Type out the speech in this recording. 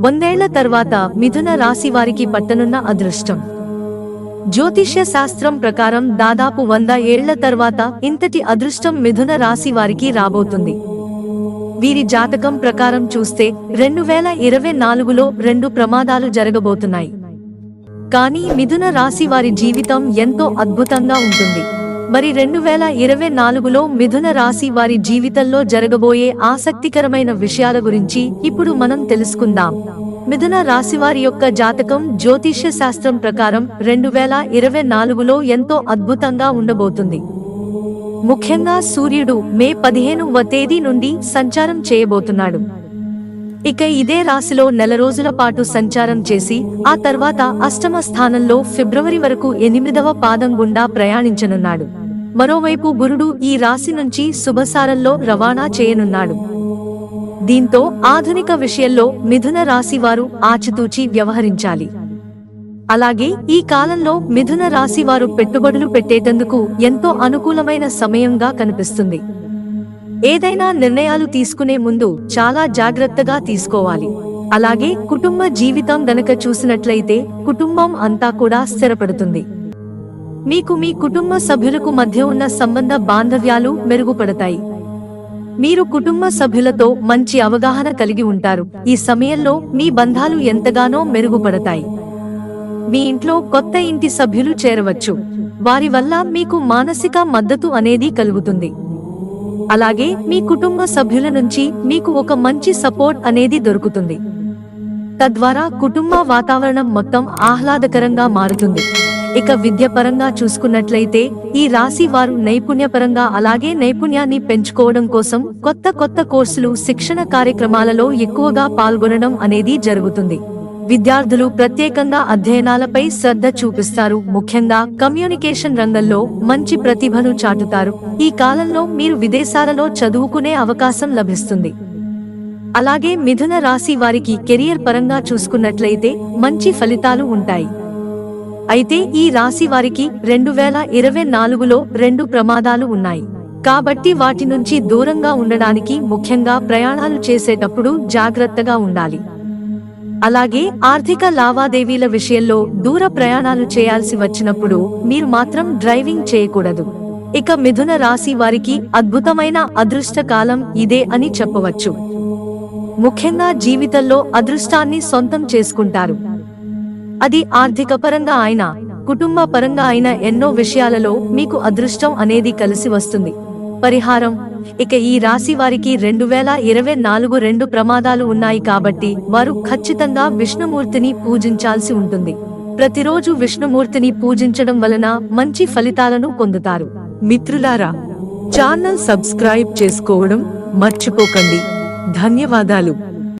వందేళ్ళ తర్వాత మిథున రాశి వారికి పట్టనున్న అదృష్టం. జ్యోతిష్య శాస్త్రం ప్రకారం దాదాపు వంద ఏళ్ళ తర్వాత ఇంతటి అదృష్టం మిథున రాశి వారికి రాబోతుంది. వీరి జాతకం ప్రకారం చూస్తే రెండు వేల ఇరవై నాలుగులో రెండు ప్రమాదాలు జరగబోతున్నాయి. కానీ మిథున రాశి వారి జీవితం ఎంతో అద్భుతంగా ఉంటుంది. మరి రెండు వేల ఇరవై నాలుగులో మిథున రాశి వారి జీవితంలో జరగబోయే ఆసక్తికరమైన విషయాల గురించి ఇప్పుడు మనం తెలుసుకుందాం. మిథున రాశి వారి యొక్క జాతకం జ్యోతిష్య శాస్త్రం ప్రకారం రెండు వేల ఇరవై నాలుగులో ఎంతో అద్భుతంగా ఉండబోతుంది. ముఖ్యంగా సూర్యుడు మే పదిహేనువ తేదీ నుండి సంచారం చేయబోతున్నాడు. ఇక ఇదే రాశిలో నెల రోజుల పాటు సంచారం చేసి ఆ తర్వాత అష్టమ స్థానంలో ఫిబ్రవరి వరకు ఎనిమిదవ పాదం గుండా ప్రయాణించనున్నాడు. మరోవైపు గురుడు ఈ రాశి నుంచి శుభసారంలో రవాణా చేయనున్నాడు. దీంతో ఆధునిక విషయంలో మిథున రాశి వారు ఆచితూచి వ్యవహరించాలి. అలాగే ఈ కాలంలో మిథున రాశి వారు పెట్టుబడులు పెట్టేటందుకు ఎంతో అనుకూలమైన సమయంగా కనిపిస్తుంది. ఏదైనా నిర్ణయాలు తీసుకునే ముందు చాలా జాగ్రత్తగా తీసుకోవాలి. అలాగే కుటుంబ జీవితం గనక చూసినట్లయితే కుటుంబం అంతా కూడా స్థిరపడుతుంది. మీకు మీ కుటుంబ సభ్యులకు మధ్య ఉన్న సంబంధ బాంధవ్యాలు మెరుగుపడతాయి. మీరు కుటుంబ సభ్యులతో మంచి అవగాహన కలిగి ఉంటారు. ఈ సమయంలో మీ బంధాలు ఎంతగానో మెరుగుపడతాయి. మీ ఇంట్లో కొత్త ఇంటి సభ్యులు చేరవచ్చు. వారి వల్ల మీకు మానసిక మద్దతు అనేది కలుగుతుంది. అలాగే మీ కుటుంబ సభ్యుల నుంచి మీకు ఒక మంచి సపోర్ట్ అనేది దొరుకుతుంది. తద్వారా కుటుంబ వాతావరణం మొత్తం ఆహ్లాదకరంగా మారుతుంది. ఇక విద్యపరంగా చూసుకున్నట్లయితే ఈ రాశి వారు నైపుణ్యపరంగా అలాగే నైపుణ్యాన్ని పెంచుకోవడం కోసం కొత్త కొత్త కోర్సులు శిక్షణ కార్యక్రమాలలో ఎక్కువగా పాల్గొనడం అనేది జరుగుతుంది. విద్యార్థులు ప్రత్యేకంగా అధ్యయనాలపై శ్రద్ధ చూపిస్తారు. ముఖ్యంగా కమ్యూనికేషన్ రంగంలో మంచి ప్రతిభను చాటుతారు. ఈ కాలంలో మీరు విదేశాలలో చదువుకునే అవకాశం లభిస్తుంది. అలాగే మిథున రాశి వారికి కెరియర్ పరంగా చూసుకున్నట్లయితే మంచి ఫలితాలు ఉంటాయి. అయితే ఈ రాశి వారికి రెండు వేల ఇరవై నాలుగులో రెండు ప్రమాదాలు ఉన్నాయి. కాబట్టి వాటి నుంచి దూరంగా ఉండడానికి ముఖ్యంగా ప్రయాణాలు చేసేటప్పుడు జాగ్రత్తగా ఉండాలి. అలాగే ఆర్థిక లావాదేవీల విషయంలో దూర ప్రయాణాలు చేయాల్సి వచ్చినప్పుడు మీరు మాత్రం డ్రైవింగ్ చేయకూడదు. ఇక మిథున రాశి వారికి అద్భుతమైన అదృష్ట కాలం ఇదే అని చెప్పవచ్చు. ముఖ్యంగా జీవితంలో అదృష్టాన్ని సొంతం చేసుకుంటారు. అది ఆర్థిక పరంగా అయినా కుటుంబ పరంగా అయినా ఎన్నో విషయాలలో మీకు అదృష్టం అనేది కలిసి వస్తుంది. పరిహారం. ఇక ఈ రాశి వారికి రెండు వేల ఇరవై నాలుగు రెండు ప్రమాదాలు ఉన్నాయి కాబట్టి వారు ఖచ్చితంగా విష్ణుమూర్తిని పూజించాల్సి ఉంటుంది. ప్రతిరోజు విష్ణుమూర్తిని పూజించడం వలన మంచి ఫలితాలను పొందుతారు. మిత్రులారా ఛానల్ సబ్స్క్రైబ్ చేసుకోవడం మర్చిపోకండి. ధన్యవాదాలు.